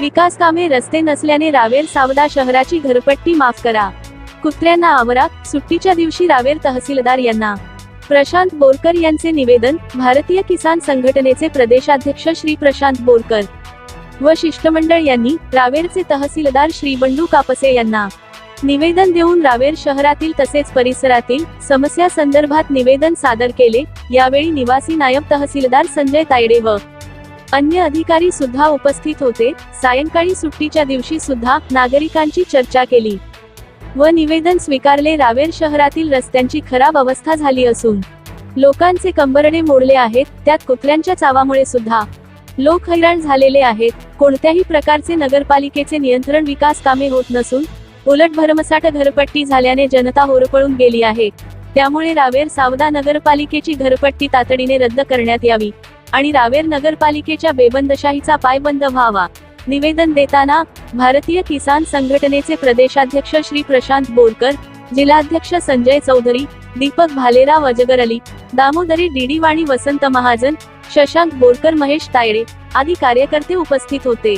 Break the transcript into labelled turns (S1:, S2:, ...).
S1: विकास कामे रस्ते नसल्याने रावेर सावदा शहराची घरपट्टी माफ करा. कुत्र्यांना आवरा. सुट्टीच्या दिवशी रावेर तहसीलदार यांना. प्रशांत बोरकर यांचे निवेदन भारतीय किसान संघटनेचे प्रदेशाध्यक्ष श्री प्रशांत बोरकर व शिष्टमंडळ यांनी रावेरचे तहसीलदार श्री बंडू कापसे यांना. निवेदन देऊन रावेर शहरातील तसेच परिसरातील समस्या संदर्भात निवेदन सादर केले. यावेळी निवासी नायब तहसीलदार संजय तायडे व अन्य अधिकारी सुद्धा उपस्थित होते. सायंकाळी सुट्टीच्या दिवशी सुद्धा नागरिकांची चर्चा केली व निवेदन स्वीकारले. रावेर शहरातील रस्त्यांची खराब अवस्था झाली असून लोकांचे कंबरडे मोडले आहेत. त्यात कुत्र्यांच्या चावामुळे सुद्धा लोक हैराण झालेले आहेत. कोणत्याही प्रकारचे नगरपालिकेचे नियंत्रण विकास कामे होत नसून उलट भरमसाठ घरपट्टी झाल्याने जनता होरपळून गेली आहे. त्यामुळे रावेर सावदा नगरपालिकेची घरपट्टी तातडीने रद्द करण्यात यावी. आणि रावेर नगरपालिकेच्या बेबंदशाहीचा पायबंद व्हावा. निवेदन देताना भारतीय किसान संघटनेचे प्रदेशाध्यक्ष श्री प्रशांत बोरकर जिल्हाध्यक्ष संजय चौधरी दीपक भालेराव अजगर अली दामोदरी डीडीवाणी वसंत महाजन शशांक बोरकर महेश तायडे आदी कार्यकर्ते उपस्थित होते.